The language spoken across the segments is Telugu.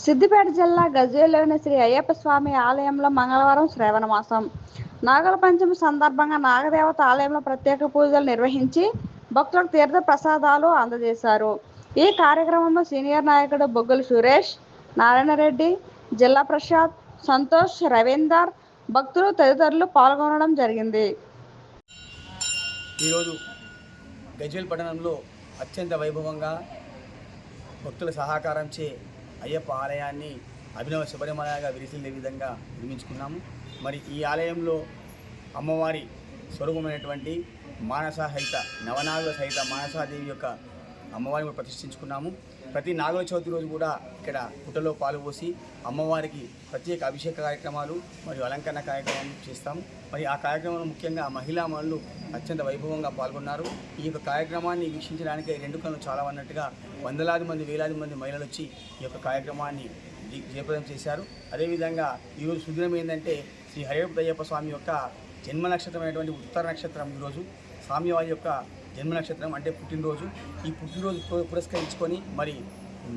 సిద్దిపేట జిల్లా గజ్వేల్లోని శ్రీ అయ్యప్ప స్వామి ఆలయంలో మంగళవారం శ్రావణ మాసం. నాగల పంచమి సందర్భంగా నాగదేవత ఆలయంలో ప్రత్యేక పూజలు నిర్వహించి భక్తులకు తీర్థ ప్రసాదాలు అందజేశారు. ఈ కార్యక్రమంలో సీనియర్ నాయకుడు బొగ్గుల సురేష్ నారాయణరెడ్డి జిల్లా ప్రసాద్ సంతోష్ రవీందర్ భక్తులు తదితరులు పాల్గొనడం జరిగింది. ఈరోజు గజ్వేల్ పట్టణంలో అత్యంత వైభవంగా భక్తుల సహకారంచే అయ్యప్ప ఆలయాన్ని అభినవ శబరిమలగా విరిసిల్లే విధంగా నిర్మించుకున్నాము. మరి ఈ ఆలయంలో అమ్మవారి స్వరూపమైనటువంటి మానస సహిత నవనాగుల సహిత మానసాదేవి యొక్క అమ్మవారిని కూడా ప్రతిష్ఠించుకున్నాము. ప్రతి నాగుల చవితి రోజు కూడా ఇక్కడ పుట్టలో పాలుపోసి అమ్మవారికి ప్రత్యేక అభిషేక కార్యక్రమాలు మరియు అలంకరణ కార్యక్రమాలు చేస్తాము మరి ఆ కార్యక్రమంలో ముఖ్యంగా మహిళా మనులు అత్యంత వైభవంగా పాల్గొన్నారు. ఈ యొక్క కార్యక్రమాన్ని వీక్షించడానికి రెండు కళ్ళు చాలా అన్నట్టుగా వందలాది మంది వేలాది మంది మహిళలు వచ్చి ఈ యొక్క కార్యక్రమాన్ని జీ- జయప్రదం చేశారు. అదేవిధంగా ఈరోజు సుదినం ఏంటంటే శ్రీ హరిహరయ్యప్ప స్వామి యొక్క జన్మ నక్షత్రమైనటువంటి ఉత్తర నక్షత్రం ఈరోజు. స్వామివారి యొక్క జన్మ నక్షత్రం అంటే పుట్టినరోజు. ఈ పుట్టినరోజు పురస్కరించుకొని మరి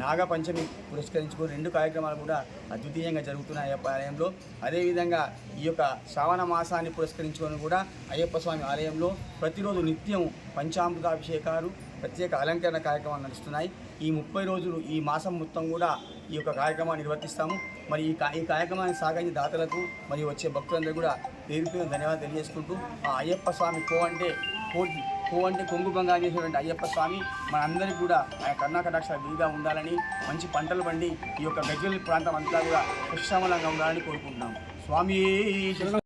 నాగపంచమి పురస్కరించుకొని రెండు కార్యక్రమాలు కూడా అద్వితీయంగా జరుగుతున్నాయి అయ్యప్ప ఆలయంలో. అదేవిధంగా ఈ యొక్క శ్రావణ మాసాన్ని పురస్కరించుకొని కూడా అయ్యప్ప స్వామి ఆలయంలో ప్రతిరోజు నిత్యం పంచామృతాభిషేకాలు ప్రత్యేక అలంకరణ కార్యక్రమాలు నడుస్తున్నాయి. ఈ ముప్పై రోజులు ఈ మాసం మొత్తం కూడా ఈ యొక్క కార్యక్రమాన్ని నిర్వర్తిస్తాము. మరి ఈ కా ఈ కార్యక్రమాన్ని సాగని దాతలకు మరియు వచ్చే భక్తులందరూ కూడా పేరు పేరు ధన్యవాదాలు తెలియజేసుకుంటూ ఆ అయ్యప్ప స్వామి కో అంటే కోటి కో అంటే కొంగు బంగారు చేసినటువంటి అయ్యప్ప స్వామి మనందరికీ కూడా ఆయన కర్ణాకటాక్ష విధిగా ఉండాలని మంచి పంటలు పండి ఈ యొక్క గజ్వెల్ ప్రాంతం అంతా కూడా పుష్కమలంగా ఉండాలని కోరుకుంటున్నాము. స్వామి